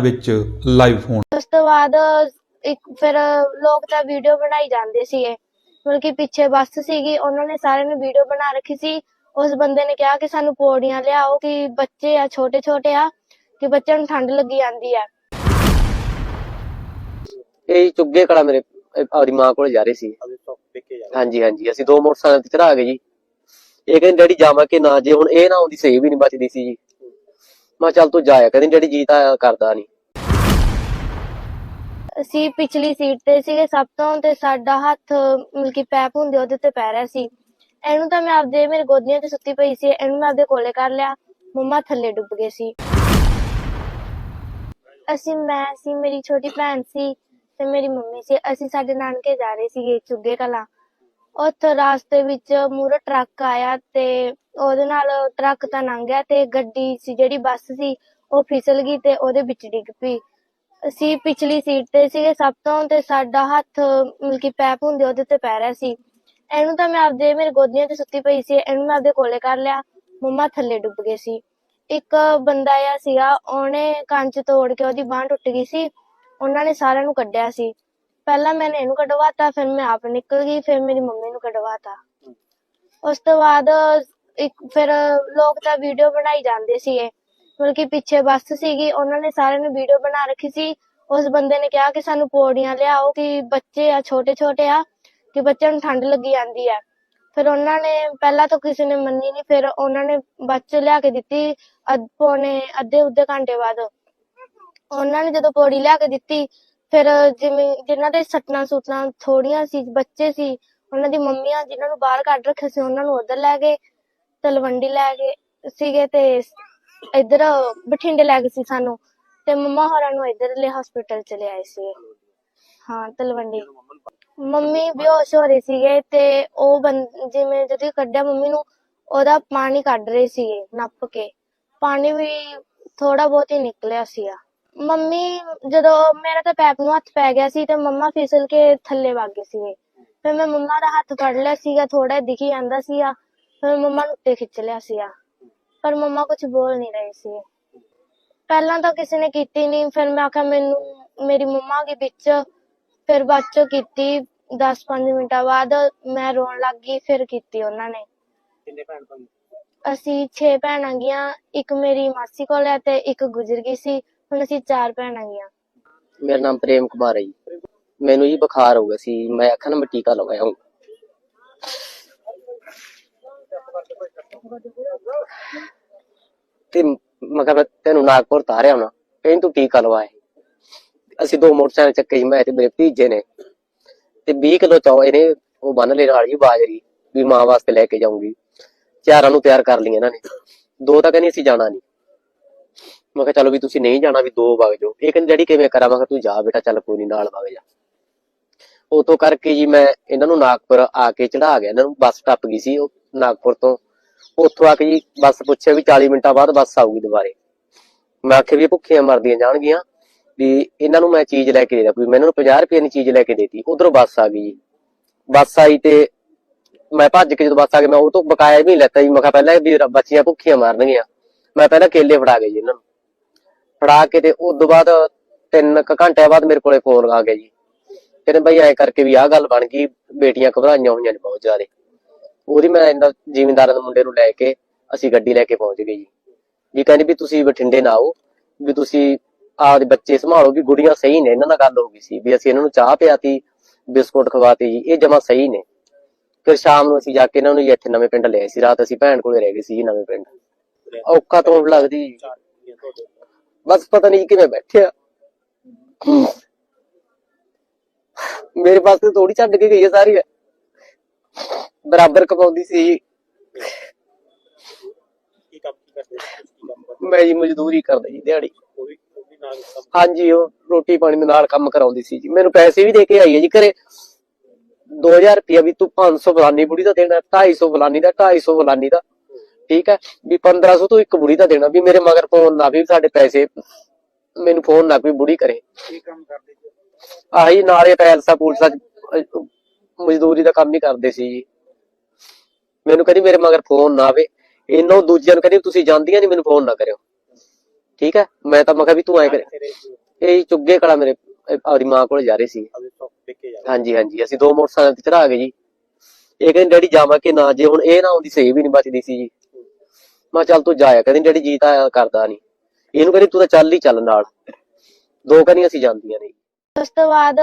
ਵਿੱਚ ਲਾਈਵ ਹੋਣ। ਉਸ ਤੋਂ ਬਾਅਦ ਇੱਕ ਫਿਰ ਲੋਕ ਤਾਂ ਵੀਡੀਓ ਬਣਾਈ ਜਾਂਦੇ ਸੀਗੇ। ਮਤਲਬ ਕਿ ਪਿੱਛੇ ਬੱਸ ਸੀਗੀ ਉਹਨਾਂ ਨੇ ਸਾਰਿਆਂ ਨੇ ਵੀਡੀਓ ਬਣਾ ਰੱਖੀ ਸੀ। ਉਸ ਬੰਦੇ ਨੇ ਕਿਹਾ ਕਿ ਸਾਨੂੰ ਪੌੜੀਆਂ ਲਿਆਓ ਕਿ ਬੱਚੇ ਆ ਛੋਟੇ ਛੋਟੇ ਆ ਕਿ ਬੱਚਿਆਂ ਨੂੰ ਠੰਡ ਲੱਗੀ ਜਾਂਦੀ ਆ। ਇਹ ਚੁੱਗੇ ਕਲਾ ਮੇਰੇ ਆਪਦੀ ਮਾਂ ਕੋਲ ਜਾ ਰਹੇ ਸੀ। ਹਾਂਜੀ ਹਾਂਜੀ ਅਸੀਂ ਦੋ ਮੋਟਰਸਾਈਕਲ ਤੇ ਚੜਾ ਗਏ ਜੀ। ਇਹ ਕਹਿੰਦੇ ਡੈਡੀ ਜਾਵਾਂ ਕਿ ਨਾ? ਜੇ ਹੁਣ ਇਹ ਨਾ ਆਉਂਦੀ ਸਹੀ ਵੀ ਨਹੀਂ ਬਚਦੀ ਸੀ ਜੀ। ਮੈਂ ਕਿਹਾ ਚੱਲ ਤੂੰ ਜਾਇਆ ਕਹਿੰਦੇ ਡੈਡੀ ਜੀ ਤਾਂ ਕਰਦਾ ਨਹੀਂ ਅਸੀਂ ਪਿਛਲੀ ਸੀਟ ਤੇ ਸੀਗੇ, ਸਭ ਤੋਂ ਤੇ ਸਾਡਾ ਹੱਥ, ਮਤਲਬ ਕਿ ਪੈਪ ਹੁੰਦੇ ਉਹਦੇ ਤੇ ਪੈ ਰਿਹਾ ਸੀ। ਇਹਨੂੰ ਤਾਂ ਮੈਂ ਆਪਦੇ, ਮੇਰੇ ਗੋਦੀਆਂ 'ਚ ਸੁੱਤੀ ਪਈ ਸੀ, ਇਹਨੂੰ ਮੈਂ ਆਪਦੇ ਕੋਲੇ ਕਰ ਲਿਆ। ਮੰਮਾ ਥੱਲੇ ਡੁੱਬ ਗਏ ਸੀ। ਅਸੀਂ, ਮੈਂ ਸੀ, ਮੇਰੀ ਛੋਟੀ ਭੈਣ ਸੀ ਤੇ ਮੇਰੀ ਮੰਮੀ ਸੀ। ਅਸੀਂ ਸਾਡੇ ਨਾਨਕੇ ਜਾ ਰਹੇ ਸੀਗੇ ਚੁੱਗੇ ਕਲਾਂ। ਉੱਥੇ ਰਾਸਤੇ ਵਿੱਚ ਮੂਹਰੇ ਟਰੱਕ ਆਇਆ ਤੇ ਉਹਦੇ ਨਾਲ ਟਰੱਕ ਤਾਂ ਲੰਘ ਗਿਆ ਤੇ ਗੱਡੀ ਸੀ, ਜਿਹੜੀ ਬੱਸ ਸੀ, ਉਹ ਫਿਸਲ ਗਈ ਤੇ ਉਹਦੇ ਵਿੱਚ ਡਿੱਗ ਪਈ। ਅਸੀਂ ਪਿਛਲੀ ਸੀਟ ਤੇ ਸੀਗੇ ਸਭ ਤੋਂ ਤੇ ਸਾਡਾ ਹੱਥ ਮਤਲਬ ਕਿ ਪੈਪ ਹੁੰਦੇ ਉਹਦੇ ਤੇ ਪੈ ਰਿਹਾ ਸੀ। ਇਹਨੂੰ ਤਾਂ ਮੈਂ ਆਪਦੇ, ਮੇਰੇ ਗੋਦੀਆਂ 'ਚ ਸੁੱਤੀ ਪਈ ਸੀ, ਇਹਨੂੰ ਮੈਂ ਆਪਦੇ ਕੋਲੇ ਕਰ ਲਿਆ, ਮੰਮਾ ਥੱਲੇ ਡੁੱਬ ਗਏ ਸੀ। ਇੱਕ ਬੰਦਾ ਆ ਸੀਗਾ, ਉਹਨੇ ਕੰਚ ਤੋੜ ਕੇ ਉਹਦੀ ਬਾਂਹ ਟੁੱਟ ਗਈ ਸੀ, ਉਹਨਾਂ ਨੇ ਸਾਰਿਆਂ ਨੂੰ ਕੱਢਿਆ ਸੀ। ਪਹਿਲਾਂ ਮੈंने ਇਹਨੂੰ ਕਢਵਾਤਾ, ਫਿਰ ਮੈਂ ਆਪ ਨਿਕਲ ਗਈ, ਫਿਰ ਮੇਰੀ ਮੰਮੀ ਨੂੰ ਕਢਵਾਤਾ। ਉਸ ਤੋਂ ਬਾਅਦ ਇੱਕ ਫਿਰ ਲੋਕ ਤਾਂ ਵੀਡੀਓ ਬਣਾਈ ਜਾਂਦੇ ਸੀਗੇ। ਮਤਲਬ ਕਿ ਪਿੱਛੇ ਬੱਸ ਸੀਗੀ, ਉਹਨਾਂ ਨੇ ਸਾਰਿਆਂ ਨੇ ਵੀਡੀਓ ਬਣਾ ਰੱਖੀ ਸੀ। ਉਸ ਬੰਦੇ ਨੇ ਕਿਹਾ ਕਿ ਸਾਨੂੰ ਪੌੜੀਆਂ ਲਿਆਓ, ਕਿ ਬੱਚੇ ਆ ਛੋਟੇ ਛੋਟੇ ਆ, ਕਿ ਬੱਚਿਆਂ ਨੂੰ ਠੰਡ ਲੱਗੀ ਜਾਂਦੀ ਆ। ਫਿਰ ਉਹਨਾਂ ਨੇ ਪਹਿਲਾਂ ਤਾਂ ਕਿਸੇ ਨੇ ਮੰਨੀ ਨਹੀਂ ਫਿਰ ਉਹਨਾਂ ਨੇ ਬਾਅਦ ਲਿਆ ਕੇ ਦਿੱਤੀ ਅੱਧ, ਪੌਣੇ ਅੱਧੇ, ਉੱਧੇ ਘੰਟੇ ਬਾਅਦ। ਉਹਨਾਂ ਨੇ ਜਦੋਂ ਪੌੜੀ ਲਿਆ ਕੇ ਦਿੱਤੀ, ਫਿਰ ਜਿਵੇਂ ਜਿਨ੍ਹਾਂ ਦੇ ਸੱਟਾਂ ਸੁੱਟਾਂ ਥੋੜੀਆਂ ਸੀ, ਬੱਚੇ ਸੀ, ਉਹਨਾਂ ਦੀ ਮੰਮੀਆਂ ਜਿਨ੍ਹਾਂ ਨੂੰ ਬਾਹਰ ਕੱਢ ਰੱਖਿਆ ਸੀ, ਉਹਨਾਂ ਨੂੰ ਉਧਰ ਲੈ ਗਏ। ਤਲਵੰਡੀ ਲੈ ਗਏ ਸੀਗੇ ਤੇ ਇੱਧਰ ਬਠਿੰਡੇ ਲੈ ਗਏ ਸੀ ਸਾਨੂੰ ਤੇ ਮੰਮਾ ਹੋਰਾਂ ਨੂੰ ਇੱਧਰਲੇ ਹਸਪੀਟਲ ਚ ਲਿਆਏ ਸੀ ਹਾਂ, ਤਲਵੰਡੀ। ਮੰਮੀ ਬੇਹੋਸ਼ ਹੋ ਰਹੇ ਸੀਗੇ ਤੇ ਉਹ ਬੰ- ਜਿਵੇਂ ਜਦੋਂ ਕੱਢਿਆ ਮੰਮੀ ਨੂੰ, ਉਹਦਾ ਪਾਣੀ ਕੱਢ ਰਹੇ ਸੀਗੇ ਨੱਪ ਕੇ। ਪਾਣੀ ਵੀ ਥੋੜਾ ਬਹੁਤ ਹੀ ਨਿਕਲਿਆ ਸੀਗਾ। ਮੰਮੀ ਜਦੋਂ, ਮੇਰਾ ਤਾਂ ਪੈਪ ਨੂੰ ਹੱਥ ਪੈ ਗਿਆ ਸੀ ਤੇ ਮੰਮਾ ਫਿਸਲ ਕੇ ਥੱਲੇ ਵਗ ਗਏ ਸੀਗੇ। ਫਿਰ ਮੈਂ ਮੰਮਾ ਦਾ ਹੱਥ ਫੜ ਲਿਆ ਸੀਗਾ ਥੋੜਾ ਦਿਖੀ ਜਾਂਦਾ ਸੀਗਾ। ਫਿਰ ਮੰਮਾ ਨੂੰ ਉੱਤੇ ਖਿੱਚ ਲਿਆ ਸੀਗਾ ਪਰ ਮੰਮਾ ਕੁਝ ਬੋਲ ਨਹੀਂ ਰਹੇ ਸੀ। ਪਹਿਲਾਂ ਤਾਂ ਕਿਸੇ ਨੇ ਕੀਤੀ ਨਹੀਂ ਫਿਰ ਮੈਂ ਆਖਿਆ ਮੈਨੂੰ ਮੇਰੀ ਮੰਮਾ ਦੇ ਵਿੱਚ ਫਿਰ ਬਾਅਦ ਚੋਂ ਕੀਤੀ 10-5 ਮਿੰਟਾਂ ਬਾਅਦ ਮੈਂ ਰੋਣ ਲੱਗ ਗਈ ਫਿਰ ਕੀਤੀ ਉਹਨਾਂ ਨੇ। ਕਿੰਨੇ ਭੈਣ ਭਾਈ ਅਸੀਂ 6 ਭੈਣਾਂ ਗੀਆਂ ਇੱਕ ਮੇਰੀ ਮਾਸੀ ਕੋਲ ਹੈ ਤੇ ਇੱਕ ਗੁਜ਼ਰ ਗਈ ਸੀ ਹੁਣ ਅਸੀਂ ਚਾਰ ਭੈਣਾਂ ਗੀਆਂ ਮੇਰਾ ਨਾਮ ਪ੍ਰੇਮ ਕੁਮਾਰ ਹੈ ਜੀ। ਮੈਨੂੰ ਜੀ ਬੁਖਾਰ ਹੋ ਗਿਆ ਸੀ ਮੈਂ ਅੱਖਾਂ ਨੂੰ ਟੀਕਾ ਲਗਾਇਆ ਹੂੰ ਤੇ ਮੈਂ ਕਿਹਾ ਤੈਨੂੰ ਨਾਗਪੁਰ ਤਾਰਿਆ ਹੋਣਾ। ਕਹਿੰਦੀ ਤੂੰ ਟੀਕਾ ਲਵਾਏ ਅਸੀਂ ਦੋ ਮੋਟਰਸਾਈਕਲ ਚੱਕੇ ਸੀ, ਮੈਂ ਤੇ ਮੇਰੇ ਭਤੀਜੇ ਨੇ। ਤੇ 20 ਕਿਲੋ ਚੌ ਇਹਨੇ, ਉਹ ਬੰਨ ਲੈ ਨਾਲ ਜੀ ਬਾਜਰੀ, ਵੀ ਮਾਂ ਵਾਸਤੇ ਲੈ ਕੇ ਜਾਊਂਗੀ। ਚਾਰਾਂ ਨੂੰ ਤਿਆਰ ਕਰ ਲਈਆਂ ਇਹਨਾਂ ਨੇ। ਦੋ ਤਾਂ ਕਹਿੰਦੀ ਅਸੀਂ ਜਾਣਾ ਨਹੀਂ। ਮੈਂ ਕਿਹਾ ਚਲੋ ਵੀ ਤੁਸੀਂ ਨਹੀਂ ਜਾਣਾ, ਵੀ ਦੋ ਵਗ ਜਾਓ। ਇਹ ਕਹਿੰਦੀ, ਡੈਡੀ, ਕਿਵੇਂ ਕਰਾਂ? ਮੈਂ ਕਿਹਾ, ਤੂੰ ਜਾ ਬੇਟਾ, ਚੱਲ ਕੋਈ ਨਹੀਂ, ਨਾਲ ਵਗ ਜਾ। ਉਤੋਂ ਕਰਕੇ ਜੀ ਮੈਂ ਇਹਨਾਂ ਨੂੰ ਨਾਗਪੁਰ ਆ ਕੇ ਚੜਾ ਗਿਆ। ਇਹਨਾਂ ਨੂੰ ਬੱਸ ਟੱਪ ਗਈ ਸੀ, ਉਹ ਨਾਗਪੁਰ ਤੋਂ। ਉੱਥੋਂ ਆ ਕੇ ਜੀ ਬੱਸ ਪੁੱਛਿਆ ਵੀ 40 ਮਿੰਟਾਂ ਬਾਅਦ ਬੱਸ ਆਊਗੀ ਦੁਬਾਰੇ। ਮੈਂ ਆਖਿਆ ਵੀ ਭੁੱਖੀਆਂ ਮਰਦੀਆਂ ਜਾਣਗੀਆਂ, ਵੀ ਇਹਨਾਂ ਨੂੰ ਮੈਂ ਚੀਜ਼ ਲੈ ਕੇ ਦੇ ਦਾਂ ਕੋਈ ਮੈਂ ਇਹਨਾਂ ਨੂੰ 50 ਰੁਪਏ ਦੀ ਚੀਜ਼ ਲੈ ਕੇ ਦੇਤੀ, ਉਧਰੋਂ ਬੱਸ ਆ ਗਈ ਜੀ। ਬੱਸ ਆਈ ਤੇ ਮੈਂ ਭੱਜ ਕੇ ਜਦੋਂ ਬੱਸ ਆ ਗਈ, ਮੈਂ ਉਹ ਤੋਂ ਬਕਾਇਆ ਵੀ ਨਹੀਂ ਲੈਤਾ ਜੀ, ਮੈਂ ਕਿਹਾ ਪਹਿਲਾਂ ਵੀ ਬੱਚੀਆਂ ਭੁੱਖੀਆਂ ਮਰਨਗੀਆਂ, ਮੈਂ ਪਹਿਲਾਂ ਕੇਲੇ ਫੜਾ ਗਈ ਜੀ ਇਹਨਾਂ ਨੂੰ। ਫੜਾ ਕੇ ਤੇ ਉਸ ਤੋਂ ਬਾਅਦ ਤਿੰਨ ਕੁ ਘੰਟਿਆਂ ਬਾਅਦ ਮੇਰੇ ਕੋਲੇ ਫੋਨ ਆ ਗਿਆ ਜੀ। ਕਹਿੰਦੇ ਬਈ ਐ ਕਰਕੇ ਵੀ ਆਹ ਗੱਲ ਬਣ ਗਈ, ਬੇਟੀਆਂ ਘਬਰਾਈਆਂ ਹੋਈਆਂ ਨੇ ਬਹੁਤ ਜ਼ਿਆਦਾ। ਉਹਦੀ ਮੈਂ ਇਹਨਾਂ ਜ਼ਿਮੀਂਦਾਰਾਂ ਦੇ ਮੁੰਡੇ ਨੂੰ ਲੈ ਕੇ ਅਸੀਂ ਗੱਡੀ ਲੈ ਕੇ ਪਹੁੰਚ ਗਏ ਜੀ। ਵੀ ਕਹਿੰਦੇ ਵੀ ਤੁਸੀਂ ਬਠਿੰਡੇ ਨਾ ਆਓ, ਵੀ ਤੁਸੀਂ ਆਪਦੇ ਬੱਚੇ ਸੰਭਾਲੋ ਵੀ ਗੁੜੀਆਂ ਸਹੀ ਨੇ, ਇਹਨਾਂ ਨਾਲ ਗੱਲ ਹੋ ਗਈ ਸੀ ਵੀ ਅਸੀਂ ਇਹਨਾਂ ਨੂੰ ਚਾਹ ਪਿਆਤੀ, ਬਿਸਕੁਟ ਖਵਾਤੇ ਜੀ, ਇਹ ਜਮਾ ਸਹੀ ਨੇ। ਫਿਰ ਸ਼ਾਮ ਨੂੰ ਅਸੀਂ ਜਾ ਕੇ ਇਹਨਾਂ ਨੂੰ ਇੱਥੇ ਨਵੇਂ ਪਿੰਡ ਲਿਆਏ ਸੀ, ਰਾਤ ਅਸੀਂ ਭੈਣ ਕੋਲੇ ਰਹਿ ਗਏ ਸੀ ਜੀ ਨਵੇਂ ਪਿੰਡ। ਔਕਾ ਤੋੜ ਲੱਗਦੀ ਬਸ ਪਤਾ ਨਹੀਂ ਕਿਵੇਂ ਬੈਠਿਆ ਮੇਰੇ ਪਾਸ ਤੇ ਥੋੜੀ ਛੱਡ ਕੇ ਗਈ ਹੈ ਸਾਰੀ। ਬਰਾਬਰ ਕਮਾਉਂਦੀ ਸੀ। ਕੀ ਕੰਮ ਕੀ ਕਰਦੇ ਸੀ? ਕੀ ਕੰਮ ਕਰਦੇ ਮੈਂ ਜੀ ਮਜ਼ਦੂਰੀ ਕਰਦਾ ਜੀ ਦਿਹਾੜੀ। ਉਹ ਵੀ ਉਹ ਵੀ ਨਾਲ ਕੰਮ ਹਾਂਜੀ ਉਹ ਰੋਟੀ ਪਾਣੀ ਦੇ ਨਾਲ ਕੰਮ ਕਰਾਉਂਦੀ ਸੀ ਜੀ। ਮੈਨੂੰ ਪੈਸੇ ਵੀ ਦੇ ਕੇ ਆਈ ਹੈ ਜੀ ਘਰੇ। 2000 ਰੁਪਇਆ ਵੀ ਤੂੰ 500 ਫਲਾਨੀ ਬੁੜੀ ਦਾ ਦੇਣਾ 250 ਫਲਾਨੀ ਦਾ 250 ਫਲਾਨੀ ਦਾ। ਠੀਕ ਹੈ? ਵੀ 1500 ਤੋਂ ਇੱਕ ਬੁੜੀ ਦਾ ਦੇਣਾ ਵੀ ਮੇਰੇ ਮਗਰ ਫੋਨ ਨਾ ਵੀ ਸਾਡੇ ਪੈਸੇ ਮੈਨੂੰ ਫੋਨ ਨਾ ਕੋਈ ਬੁੜੀ ਕਰੇ। ਕੀ ਕੰਮ ਕਰਦੇ ਸੀ? ਆਹੀ ਨਾਲੇ ਪੈਲਸਾ ਪੂਲਸਾ 'ਚ, ਅਹ, ਮਜ਼ਦੂਰੀ ਦਾ ਕੰਮ ਹੀ ਕਰਦੇ ਸੀ ਜੀ। ਮੈਨੂੰ ਕਹਿੰਦੀ ਮੇਰੇ ਮਗਰ ਫੋਨ ਨਾ ਆਵੇ। ਇਹਨਾਂ ਦੂਜਿਆਂ ਨੂੰ ਕਹਿੰਦੀ ਤੁਸੀਂ ਜਾਂਦੀਆਂ ਨਹੀਂ ਮੈਨੂੰ ਫੋਨ ਨਾ ਕਰਿਓ। ਠੀਕ ਹੈ? ਮੈਂ ਤਾਂ ਮੈਂ ਕਿਹਾ ਵੀ ਤੂੰ ਐ ਕਰ ਇਹ ਚੁੱਗੇ ਕਲਾ ਮੇਰੇ ਆਪਦੀ ਮਾਂ ਕੋਲ ਜਾ ਰਹੇ ਸੀ। ਹਾਂਜੀ ਹਾਂਜੀ। ਅਸੀਂ ਦੋ ਮੋਟਰਸਾਈਕਲ ਤੇ ਚੜਾ ਗਏ ਜੀ। ਇਹ ਕਹਿੰਦੇ ਡੈਡੀ ਜਾਵਾਂ ਕਿ ਨਾ? ਜੇ ਹੁਣ ਇਹ ਨਾ ਆਉਂਦੀ ਸਹੀ ਵੀ ਨਹੀਂ ਬਚਦੀ ਸੀ ਜੀ। ਮੈਂ ਕਿਹਾ ਚੱਲ ਤੂੰ ਜਾਇਆ ਕਹਿੰਦੀ ਡੈਡੀ ਜੀ ਤਾਂ ਕਰਦਾ ਨਹੀਂ ਇਹਨੂੰ ਕਹਿੰਦੀ ਤੂੰ ਤਾਂ ਚੱਲ ਹੀ ਚੱਲ ਨਾਲ। ਦੋ ਕਹਿੰਦੀ ਅਸੀਂ ਜਾਂਦੀਆਂ ਨੇ। ਉਸ ਤੋਂ ਬਾਅਦ